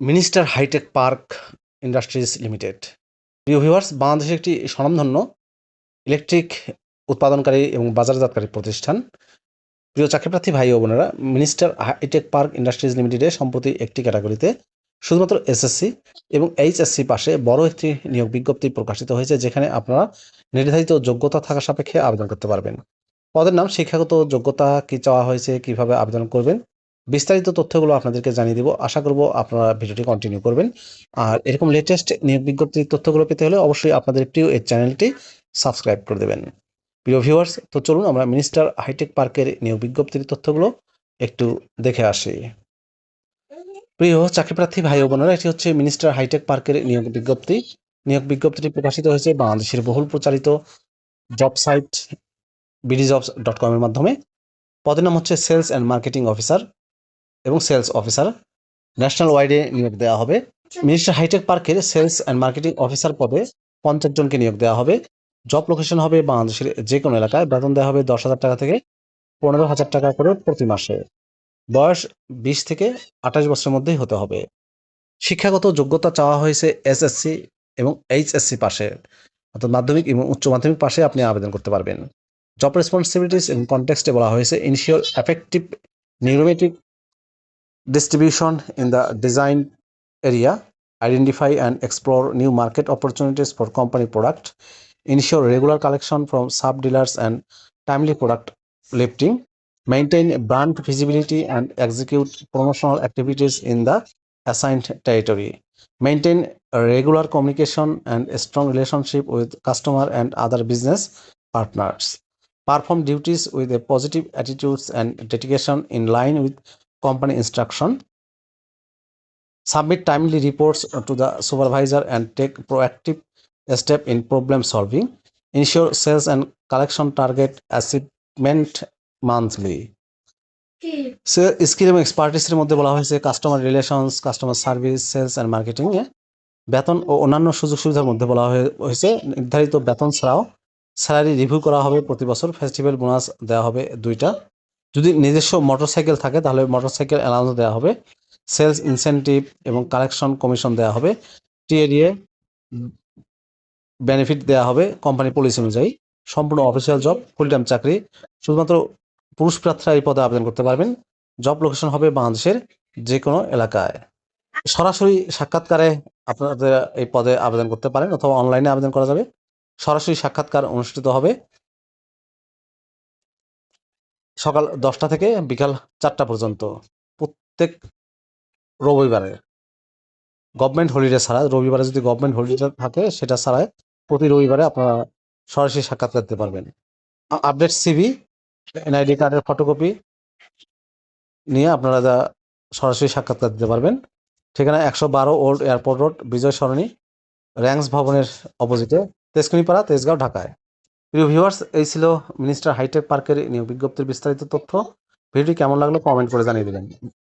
Minister hi tech park industries limited. প্রিয় viewers, বাংলাদেশের একটি স্বনামধন্য ইলেকট্রিক উৎপাদনকারী এবং বাজারজাতকারী প্রতিষ্ঠান। প্রিয় চাকরিপ্রার্থী ভাই ও বোনেরা, মিনিস্টার হাইটেক পার্ক ইন্ডাস্ট্রিজ লিমিটেডে সম্প্রতি একটি ক্যাটাগরিতে শুধুমাত্র এসএসসি এবং এইচএসসি পাশে বড় একটি নিয়োগ বিজ্ঞপ্তি প্রকাশিত হয়েছে, যেখানে আপনারা নির্ধারিত যোগ্যতা থাকা সাপেক্ষে আবেদন করতে পারবেন। পদের নাম শিক্ষাগত যোগ্যতা, কি চাওয়া হয়েছে, কীভাবে আবেদন করবেন বিস্তারিত তথ্যগুলো আপনাদেরকে জানিয়ে দিব। আশা করব আপনারা ভিডিওটি কন্টিনিউ করবেন। আর এরকম লেটেস্ট নিয়োগ বিজ্ঞপ্তির তথ্যগুলো পেতে হলে অবশ্যই আপনাদের প্রিয় এই চ্যানেলটি সাবস্ক্রাইব করে দেবেন। প্রিয় ভিউয়ার্স তো চলুন আমরা মিনিস্টার হাইটেক পার্কের নিয়োগ বিজ্ঞপ্তির তথ্যগুলো একটু দেখে আসি। প্রিয় চাকরিপ্রার্থী ভাই ও বোনেরা, এটি হচ্ছে মিনিস্টার হাইটেক পার্কের নিয়োগ বিজ্ঞপ্তি। নিয়োগ বিজ্ঞপ্তিটি প্রকাশিত হয়েছে বাংলাদেশের বহুল প্রচারিত job site BD jobs dot কমের মাধ্যমে। পদের নাম হচ্ছে সেলস অ্যান্ড মার্কেটিং অফিসার এবং সেলস অফিসার ন্যাশনাল ওয়াইডে নিয়োগ দেওয়া হবে। মিনিস্টার হাইটেক পার্কের সেলস অ্যান্ড মার্কেটিং অফিসার পদে পঞ্চাশ জনকে নিয়োগ দেওয়া হবে। জব লোকেশন হবে বাংলাদেশের যে কোনো এলাকায়। বেতন দেওয়া হবে দশ হাজার টাকা থেকে পনেরো হাজার টাকা করে প্রতি মাসে। বয়স বিশ থেকে আঠাশ বছরের মধ্যেই হতে হবে। শিক্ষাগত যোগ্যতা চাওয়া হয়েছে এসএসসি এবং এইচএসসি পাশে। অর্থাৎ মাধ্যমিক এবং উচ্চ মাধ্যমিক পাশে আপনি আবেদন করতে পারবেন। জব রেসপন্সিবিলিটিস এবং কনটেক্সটে বলা হয়েছে initial effective pneumatic distribution in the design area identify and explore new market opportunities for company product ensure regular collection from sub dealers and timely product lifting maintain brand visibility and execute promotional activities in the assigned territory maintain regular communication and a strong relationship with customer and other business partners perform duties with a positive attitudes and dedication in line with company instruction submit timely reports to the supervisor and take proactive step in problem solving ensure sales and collection target achievement monthly skill এবং এক্সপার্টিসের মধ্যে বলা হয়েছে customer relations customer service sales and marketing এ বেতন ও অন্যান্য সুযোগ সুবিধার মধ্যে বলা হয়ে- হয়েছে নির্ধারিত বেতন ছাড়াও স্যালারি রিভিউ করা হবে প্রতি বছর ফেস্টিভ্যাল বোনাস দেওয়া হবে দুইটা যদি নিজস্ব মোটরসাইকেল থাকে, তাহলে মোটরসাইকেল অ্যালাউন্স দেওয়া হবে। সেলস ইনসেনটিভ এবং কালেকশন কমিশন দেওয়া হবে। টিএডিএ বেনিফিট দেওয়া হবে কোম্পানি পলিসি অনুযায়ী। সম্পূর্ণ অফিসিয়াল জব ফুল টাইম চাকরি। শুধুমাত্র পুরুষ প্রার্থীরা এই পদে আবেদন করতে পারবেন। জব লোকেশন হবে বাংলাদেশের যে কোনো এলাকায়। সরাসরি সাক্ষাৎকারে আপনাদের এই পদে আবেদন করতে পারেন অথবা অনলাইনে আবেদন করা যাবে। সরাসরি সাক্ষাৎকার অনুষ্ঠিত হবে। সকাল দশটা থেকে বিকাল চারটা পর্যন্ত প্রত্যেক রবিবারে। গভর্নমেন্ট হলিডে ছাড়া, রবিবারে যদি গভর্নমেন্ট হলিডে থাকে, সেটা ছাড়াই প্রতি রবিবারে আপনারা সরাসরি সাক্ষাৎ করতে পারবেন। আপডেট সিভি, এনআইডি কার্ডের ফটোকপি নিয়ে আপনারা যা সরাসরি সাক্ষাৎকার দিতে পারবেন। ঠিকানা একশো বারো old airport road Bijoy Sarani Rangs ভবনের অপোজিটে, তেজকুনিপাড়া, তেজগাঁও, ঢাকায়। প্রিয় ভিউয়ার্স, এই ছিল মিনিস্টার হাইটেক পার্কের নিয়োগ বিজ্ঞপ্তির বিস্তারিত তথ্য। ভিডিওটি কেমন লাগল কমেন্ট করে জানিয়ে দেবেন।